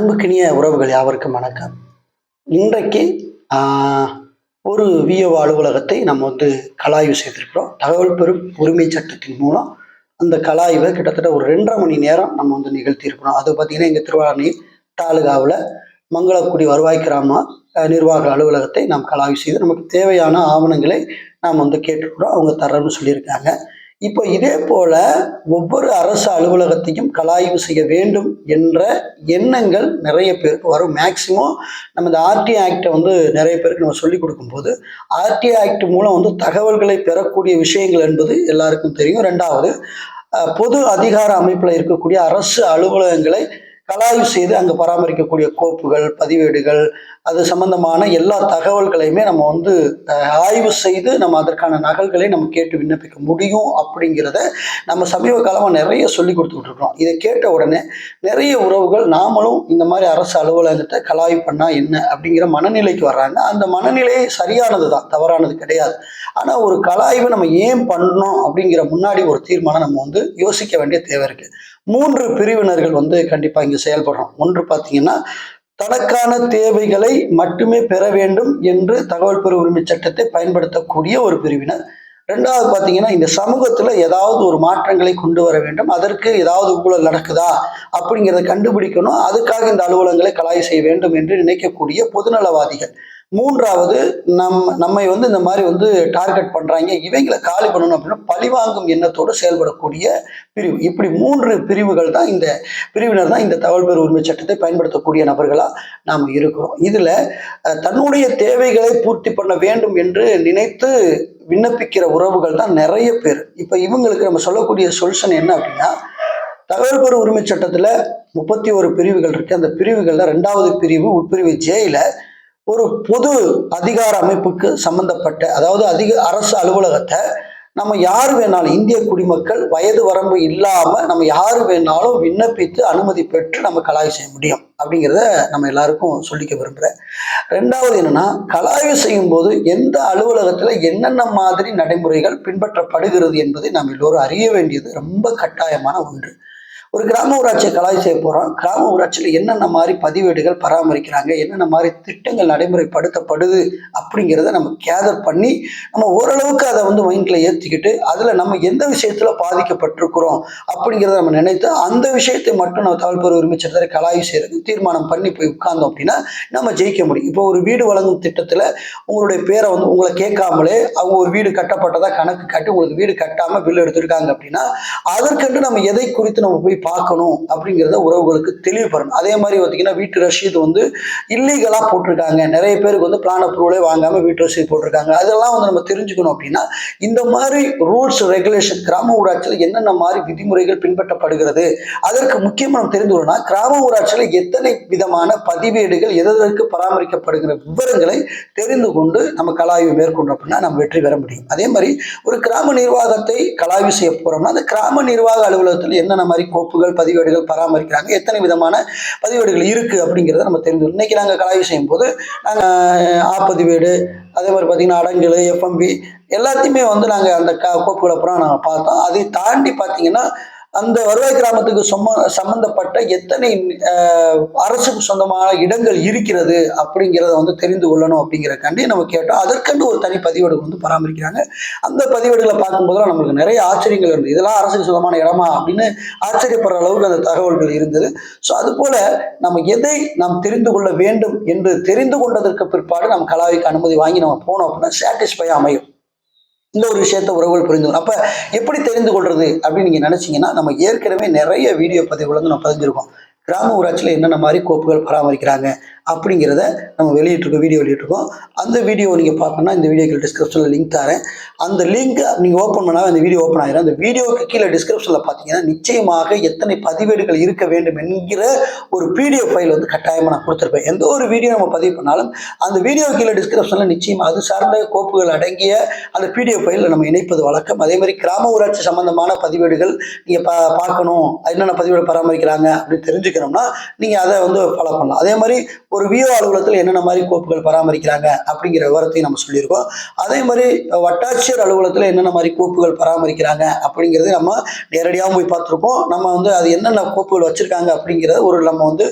அன்புக்கினிய உறவுகள் யாவருக்கும் வணக்கம். இன்றைக்கு ஒரு விஓ அலுவலகத்தை நம்ம வந்து கலாய்வு செய்திருக்கிறோம். தகவல் பெறும் உரிமை சட்டத்தின் மூலம் அந்த கலாய்வை கிட்டத்தட்ட ஒரு ரெண்டரை மணி நேரம் நம்ம வந்து நிகழ்த்தியிருக்கிறோம். அது பார்த்தீங்கன்னா எங்கள் திருவாரணி தாலுகாவில் மங்களக்குடி வருவாய் கிராம நிர்வாக அலுவலகத்தை நாம் கலாய்வு செய்து நமக்கு தேவையான ஆவணங்களை நாம் வந்து கேட்டுக்கிறோம் அவங்க தர்றோம்னு சொல்லியிருக்காங்க. இப்போ இதே போல ஒவ்வொரு அரசு அலுவலகத்தையும் கலாய்வு செய்ய வேண்டும் என்ற எண்ணங்கள் நிறைய பேருக்கு வரும். மேக்சிமம் நம்ம இந்த ஆர்டி ஆக்டை வந்து நிறைய பேருக்கு நம்ம சொல்லிக் கொடுக்கும்போது ஆர்டி ஆக்ட் மூலம் வந்து தகவல்களை பெறக்கூடிய விஷயங்கள் என்பது எல்லாருக்கும் தெரியும். ரெண்டாவது பொது அதிகார அமைப்பில் இருக்கக்கூடிய அரசு அலுவலகங்களை கலாய்வு செய்து அங்கே பராமரிக்கக்கூடிய கோப்புகள் பதிவேடுகள் அது சம்பந்தமான எல்லா தகவல்களையுமே நம்ம வந்து ஆய்வு செய்து நம்ம அதற்கான நகல்களை நம்ம கேட்டு விண்ணப்பிக்க முடியும் அப்படிங்கிறத நம்ம சமீப காலமாக நிறைய சொல்லி கொடுத்துக்கிட்டு இருக்கிறோம் இதை கேட்ட உடனே நிறைய உறவுகள் நாமளும் இந்த மாதிரி அரசு அலுவலகத்தை கலாய் பண்ணால் என்ன அப்படிங்கிற மனநிலைக்கு வர்றாங்க. அந்த மனநிலையே சரியானது தான் தவறானது கிடையாது. ஆனால் ஒரு கலாய்வை நம்ம ஏன் பண்ணணும் அப்படிங்கிற முன்னாடி ஒரு தீர்மானம் நம்ம வந்து யோசிக்க வேண்டிய தேவை இருக்குது மூன்று பிரிவினர்கள் வந்து கண்டிப்பாக இங்கே செயல்படுறோம். ஒன்று பார்த்தீங்கன்னா தனக்கான தேவைகளை மட்டுமே பெற வேண்டும் என்று தகவல் பெற உரிமை சட்டத்தை பயன்படுத்தக்கூடிய ஒரு பிரிவினர். ரெண்டாவது பார்த்தீங்கன்னா இந்த சமூகத்தில் ஏதாவது ஒரு மாற்றங்களை கொண்டு வர வேண்டும். அதற்கு ஏதாவது ஊழல் நடக்குதா அப்படிங்கிறத கண்டுபிடிக்கணும். அதுக்காக இந்த அலுவலகங்களை கலாய் செய்ய வேண்டும் என்று நினைக்கக்கூடிய பொதுநலவாதிகள். மூன்றாவது நம் நம்மை வந்து இந்த மாதிரி வந்து டார்கெட் பண்ணுறாங்க இவங்களை காலி பண்ணணும் அப்படின்னா பழிவாங்கும் எண்ணத்தோடு செயல்படக்கூடிய பிரிவு. இப்படி மூன்று பிரிவுகள் தான் இந்த பிரிவினர் தான் இந்த தகவல் பெறு உரிமை சட்டத்தை பயன்படுத்தக்கூடிய நபர்களாக நாம் இருக்கிறோம். இதில் தன்னுடைய தேவைகளை பூர்த்தி பண்ண வேண்டும் என்று நினைத்து விண்ணப்பிக்கிற உறவுகள் தான் நிறைய பேர். இப்போ இவங்களுக்கு நம்ம சொல்லக்கூடிய சொல்யூஷன் என்ன அப்படின்னா தகவல் பெறு உரிமை சட்டத்தில் முப்பத்தி ஒரு பிரிவுகள் இருக்கு. அந்த பிரிவுகளில் ரெண்டாவது பிரிவு உட்பிரிவு ஜேயில் ஒரு பொது அதிகார அமைப்புக்கு சம்பந்தப்பட்ட அதாவது அதிக அரசு அலுவலகத்தை நம்ம யார் வேணாலும் இந்திய குடிமக்கள் வயது வரம்பு இல்லாமல் நம்ம யார் வேணாலும் விண்ணப்பித்து அனுமதி பெற்று நம்ம கலாய்வு செய்ய முடியும் அப்படிங்கிறத நம்ம எல்லாருக்கும் சொல்லிக்க விரும்புகிறேன் ரெண்டாவது என்னன்னா கலாய்வு செய்யும் போது எந்த அலுவலகத்தில் என்னென்ன மாதிரி நடைமுறைகள் பின்பற்றப்படுகிறது என்பதை நாம் எல்லோரும் அறிய வேண்டியது ரொம்ப கட்டாயமான ஒன்று. ஒரு கிராம ஊராட்சியை கலாய் செய்ய போகிறோம் கிராம ஊராட்சியில் என்னென்ன மாதிரி பதிவேடுகள் பராமரிக்கிறாங்க? என்னென்ன மாதிரி திட்டங்கள் நடைமுறைப்படுத்தப்படுது அப்படிங்கிறத நம்ம கேதர் பண்ணி நம்ம ஓரளவுக்கு அதை வந்து மைண்டில் ஏற்றிக்கிட்டு அதில் நம்ம எந்த விஷயத்தில் பாதிக்கப்பட்டிருக்கிறோம் அப்படிங்கிறத நம்ம நினைத்து அந்த விஷயத்தை மட்டும் நம்ம தகவல் பெற உரிமை சட்டத்தை கலாய்வு செய்கிறது தீர்மானம் பண்ணி போய் உட்கார்ந்தோம் அப்படின்னா நம்ம ஜெயிக்க முடியும். இப்போ ஒரு வீடு வழங்கும் திட்டத்தில் உங்களுடைய பேரை வந்து உங்களை கேட்காமலே அவங்க ஒரு வீடு கட்டப்பட்டதா கணக்கு காட்டி உங்களுக்கு வீடு கட்டாமல் பில் எடுத்திருக்காங்க அப்படின்னா அதற்கென்று நம்ம எதை குறித்து நம்ம போய் பார்க்கணும் அப்படிங்கிறத உறவுகளுக்கு தெளிவுபடணும் அதே மாதிரி பார்த்தீங்கன்னா வீட்டு ரசீது வந்து இல்லீகலாக போட்டிருக்காங்க. நிறைய பேருக்கு வந்து பிளான் அப்ரூவலே வாங்காமல் வீட்டு ரசீது போட்டிருக்காங்க. அதெல்லாம் வந்து நம்ம தெரிஞ்சுக்கணும் அப்படின்னா இந்த மாதிரி ரூல்ஸ் ரெகுலேஷன் கிராம ஊராட்சியில் என்னென்ன மாதிரி விதிமுறைகள் பின்பற்றப்படுகிறது அதற்கு முக்கியமாக நம்ம தெரிந்து கிராம ஊராட்சியில் எத்தனை விதமான பதிவேடுகள் எதற்கு பராமரிக்கப்படுகிற விவரங்களை தெரிந்து கொண்டு நம்ம கலாய்வு மேற்கொண்டோம் அப்படின்னா நம்ம வெற்றி பெற முடியும். அதே மாதிரி ஒரு கிராம நிர்வாகத்தை கலாய்வு செய்ய போகிறோம்னா அந்த கிராம நிர்வாக அலுவலகத்தில் என்னென்ன மாதிரி கோப்புகள் பதிவேடுகள் பராமரிக்கிறாங்க. எத்தனை விதமான பதிவேடுகள் இருக்கு அப்படிங்கிறத நம்ம தெரிஞ்சு இன்னைக்கு நாங்கள் கலாய்வு செய்யும் போது நாங்கள் ஆப்பதிவேடு அதே மாதிரி பார்த்தீங்கன்னா அடங்கல் எஃப்எம்பி எல்லாத்தையுமே வந்து நாங்கள் அந்த க கோப்புகளை அப்புறம் நாங்கள் பார்த்தோம். அதை தாண்டி பார்த்தீங்கன்னா அந்த வருவாய் கிராமத்துக்கு சொம்ம சம்பந்தப்பட்ட எத்தனை அரசுக்கு சொந்தமான இடங்கள் இருக்கிறது அப்படிங்கிறத வந்து தெரிந்து கொள்ளணும் அப்படிங்கிறக்காண்டி நம்ம கேட்டோம். அதற்கண்டு ஒரு தனி பதிவேடு வந்து பராமரிக்கிறாங்க. அந்த பதிவேடுகளை பார்க்கும்போதெல்லாம் நம்மளுக்கு நிறைய ஆச்சரியங்கள் இருந்தது. இதெல்லாம் அரசுக்கு சொந்தமான இடமா அப்படின்னு ஆச்சரியப்படுற அளவுக்கு அந்த தகவல்கள் இருந்தது. ஸோ அதுபோல நம்ம எதை நாம் தெரிந்து கொள்ள வேண்டும் என்று தெரிந்து கொண்டதற்கு பிற்பாடு நம்ம கலாவிக்கு அனுமதி வாங்கி நம்ம போனோம் அப்படின்னா சாட்டிஸ்ஃபை அமையும். இந்த ஒரு விஷயத்த உறவுகள் புரிந்து அப்போ எப்படி தெரிந்து கொள்றது அப்படின்னு நீங்கள் நினச்சிங்கன்னா நம்ம ஏற்கனவே நிறைய வீடியோ பதிவுகள் வந்து நம்ம பதிஞ்சிருக்கோம். கிராம ஊராட்சியில் என்னென்ன மாதிரி கோப்புகள் பராமரிக்கிறாங்க அப்படிங்கிறத நம்ம வெளியிட்டிருக்கோம் வீடியோ வெளியிட்டிருக்கோம். அந்த வீடியோ நீங்கள் பார்க்கணும்னா இந்த வீடியோக்கு டிஸ்கிரிப்ஷனில் லிங்க் தரேன். அந்த லிங்க் நீங்கள் ஓப்பன் பண்ணால் அந்த வீடியோ ஓப்பன் ஆகிடும் அந்த வீடியோக்கு கீழே டிஸ்கிரிப்ஷனில் பார்த்தீங்கன்னா நிச்சயமாக எத்தனை பதிவேடுகள் இருக்க வேண்டும் என்கிற ஒரு பிடிஎஃப் ஃபைல் வந்து கட்டாயமாக நான் கொடுத்துருப்பேன். எந்த ஒரு வீடியோ நம்ம பதிவு பண்ணாலும் அந்த வீடியோ கீழே டிஸ்கிரிப்ஷனில் நிச்சயமாக அது சார்ந்த கோப்புகள் அடங்கிய அந்த பிடிஎஃப் ஃபைலில் நம்ம இணைப்பது வழக்கம். அதே மாதிரி கிராம ஊராட்சி சம்பந்தமான பதிவேடுகள் நீங்கள் பா பார்க்கணும். என்னென்ன பதிவேடு பராமரிக்கிறாங்க அப்படின்னு தெரிஞ்சுக்கணும்னா நீங்கள் அதை வந்து ஃபாலோ பண்ணலாம். அதே மாதிரி ஒரு ஒரு விஓ அலுவலகத்தில் என்னென்ன மாதிரி கோப்புகள் பராமரிக்கிறாங்க அப்படிங்கிற விவரத்தையும் நம்ம சொல்லியிருக்கோம். அதே மாதிரி வட்டாட்சியர் அலுவலகத்தில் என்னென்ன மாதிரி கோப்புகள் பராமரிக்கிறாங்க அப்படிங்கிறத நம்ம நேரடியாகவும் போய் பார்த்துருப்போம். நம்ம வந்து அது என்னென்ன கோப்புகள் வச்சுருக்காங்க அப்படிங்கிறத ஒரு நம்ம வந்து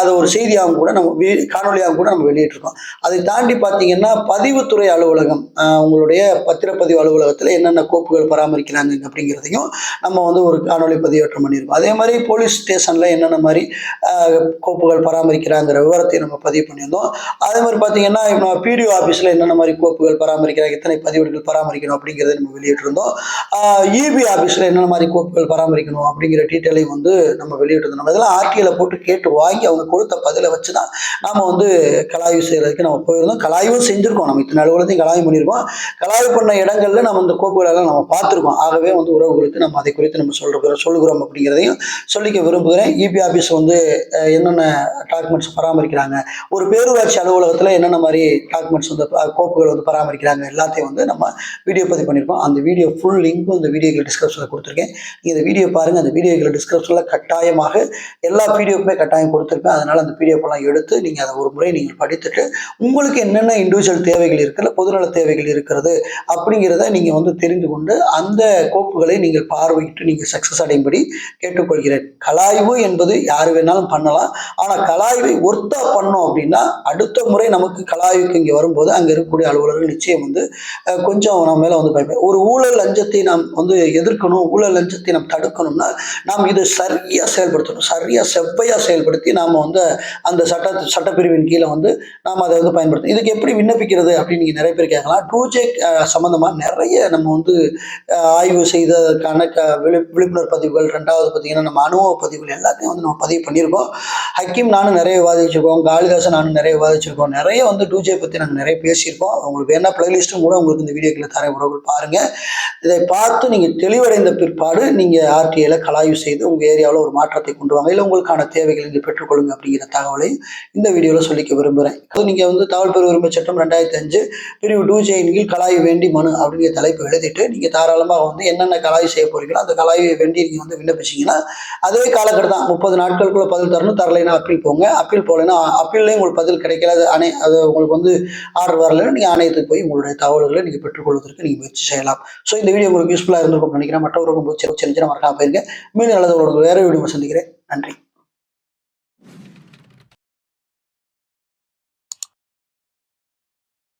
அது அதை ஒரு செய்தியாகவும் கூட நம்ம காணொலியாகவும் கூட நம்ம வெளியிட்டிருக்கோம். அதை தாண்டி பார்த்தீங்கன்னா பதிவுத்துறை அலுவலகம் உங்களுடைய பத்திரப்பதிவு அலுவலகத்தில் என்னென்ன கோப்புகள் பராமரிக்கிறாங்க அப்படிங்கிறதையும் நம்ம வந்து ஒரு காணொலி பதிவேற்றம் பண்ணியிருக்கோம். அதே மாதிரி போலீஸ் ஸ்டேஷனில் என்னென்ன மாதிரி கோப்புகள் பராமரிக்கிறாங்கிற விவரத்தை நம்ம பதிவு பண்ணியிருந்தோம். அதே மாதிரி பார்த்தீங்கன்னா இப்போ பிடிஓ ஆஃபீஸில் என்னென்ன மாதிரி கோப்புகள் பராமரிக்கிறாங்க எத்தனை பதிவேடுகள் பராமரிக்கணும் அப்படிங்கிறத நம்ம வெளியிட்டிருந்தோம். இபி ஆஃபீஸில் என்னென்ன மாதிரி கோப்புகள் பராமரிக்கணும் அப்படிங்கிற டீட்டெயிலையும் வந்து நம்ம வெளியிட்டிருந்தோம். நம்ம இதெல்லாம் ஆர்டிஐல போட்டு கேட்டு வாங்கி அவங்க கொடுத்த பதிலை வச்சு தான் நம்ம வந்து கலாய்வு செய்கிறதுக்கு நம்ம போயிருந்தோம். கலாய்வும் செஞ்சுருக்கோம். நம்ம இத்தனை அலுவலகத்தையும் கலாய்வு பண்ணியிருக்கோம். கலாய்வு பண்ண இடங்கள்ல நம்ம இந்த கோப்புகள் எல்லாம் நம்ம பார்த்துருக்கோம். ஆகவே வந்து உறவு குறித்து நம்ம அதை குறித்து நம்ம சொல்கிறோம் சொல்லுகிறோம் அப்படிங்கிறதையும் சொல்லிக்க விரும்புகிறேன். இபி ஆஃபீஸ் வந்து என்னென்ன டாக்குமெண்ட்ஸ் பராமரிக்கிறாங்க ஒரு பேரூராட்சி அலுவலகத்தில் என்னென்ன மாதிரி டாக்குமெண்ட்ஸ் வந்து கோப்புகள் வந்து பராமரிக்கிறாங்க எல்லாத்தையும் வந்து நம்ம வீடியோ பதிவு பண்ணியிருக்கோம் அந்த வீடியோ ஃபுல் லிங்க்கும் இந்த வீடியோக்கு டிஸ்கிரிப்ஷனில் கொடுத்துருக்கேன். நீங்கள் இந்த வீடியோ பாருங்கள் அந்த வீடியோக்கு டிஸ்கிரிப்ஷனில் கட்டாயமாக எல்லா பிடிஎஃப்மே கட்டாயம் கொடுத்துருப்பேன். அதனால் அந்த பிடிஎஃப்லாம் எடுத்து நீங்கள் அதை ஒரு முறை நீங்கள் படித்துட்டு உங்களுக்கு என்னென்ன இண்டிவிஜுவல் தேவைகள் இருக்குல்ல பொதுநல தேவைகள் இருக்கிறது அப்படிங்கிறத நீங்கள் வந்து தெரிந்து கொண்டு அந்த கோப்புகளை நீங்கள் பார்வையிட்டு நீங்கள் சக்ஸஸ் அடையும்படி கேட்டுக்கொள்கிறேன். கலாய்வு என்பது யார் வேணாலும் பண்ணலாம். ஆனால் கலாய்வை ஒர்த்தா பண்ணோம் அப்படின்னா அடுத்த முறை நமக்கு கலாய்க்கு இங்கே வரும்போது அங்கே இருக்கக்கூடிய அலுவலர்கள் நிச்சயம் வந்து கொஞ்சம் நம்ம மேலே வந்து பயப்படும் ஒரு ஊழல் லஞ்சத்தை நாம் வந்து எதிர்க்கணும் ஊழல் லஞ்சத்தை நாம் தடுக்கணும்னா நாம் இதை சரியாக செயல்படுத்தணும் சரியாக செவ்வையாக செயல்படுத்தி நாம் வந்து அந்த சட்ட சட்டப்பிரிவின் கீழே வந்து நாம் அதை வந்து பயன்படுத்தணும். இதுக்கு எப்படி விண்ணப்பிக்கிறது அப்படின்னு நீங்கள் நிறைய பேர் கேட்கலாம். டூ ஜே சம்மந்தமாக நிறைய நம்ம வந்து ஆய்வு செய்ததற்கான க விழி விழிப்புணர்வு பதிவுகள் ரெண்டாவது பார்த்தீங்கன்னா நம்ம அனுபவ பதிவுகள் எல்லாத்தையும் வந்து நம்ம பதிவு பண்ணியிருக்கோம். ஹக்கீம் நானும் நிறைய விவாதிச்சிருக்கோம். காளிதாசன் நானும் நிறைய விவாதிச்சிருக்கோம். நிறைய வந்து டூஜே பற்றி நாங்கள் நிறைய பேசியிருக்கோம். உங்களுக்கு வேணா பிளேலிஸ்ட்டும் கூட உங்களுக்கு இந்த வீடியோக்களை தர உறவுகள் பாருங்கள் இதை பார்த்து நீங்கள் தெளிவடைந்த பிற்பாடு நீங்கள் ஆர்டிஐல கலாய்வு செய்து உங்கள் ஏரியாவில் ஒரு மாற்றத்தை கொண்டு வாங்க. இல்லை உங்களுக்கான தேவைகள் நீங்கள் பெற்றுக்கொள்ளுங்க அப்படிங்கிற தகவலை இந்த வீடியோவில் சொல்லிக்க விரும்புகிறேன் அது நீங்கள் வந்து தகவல் பெரு உரிமை சட்டம் ரெண்டாயிரத்தி அஞ்சு பிரிவு டூஜேயின் கீழ் கலாய்வு வேண்டி மனு அப்படிங்கிற தலைப்பு எழுதிட்டு நீங்கள் தாராளமாக வந்து என்னென்ன கலாய்வு செய்ய போகிறீங்களோ அந்த கலாய்வை வேண்டி நீங்கள் வந்து விண்ணப்பிச்சிங்கன்னா அதே காலக்கட்டம் தான். முப்பது நாட்களுக்குள்ள பதில் தரணும். தரலைன்னா அப்பீல் போங்க. அப்பீல் போகலைன்னா அப்பீல்லையும் உங்களுக்கு பதில் கிடைக்கல அது அணை அது உங்களுக்கு வந்து ஆர்டர் வரலன்னு நீங்கள் ஆணையத்துக்கு போய் உங்களுடைய தகவல்களை நீங்கள் பெற்றுக்கொள்வதற்கு நீங்கள் முயற்சி செய்யலாம். ஸோ இந்த வீடியோ உங்களுக்கு யூஸ்ஃபுல்லாக இருந்திருக்கும்னு நினைக்கிறேன். மற்றவருக்கும் போச்சு சின்ன சின்ன மறக்காம போயிருங்க. மீண்டும் நல்லது உங்களுக்கு வேற வீடியோ சந்திக்கிறேன். நன்றி.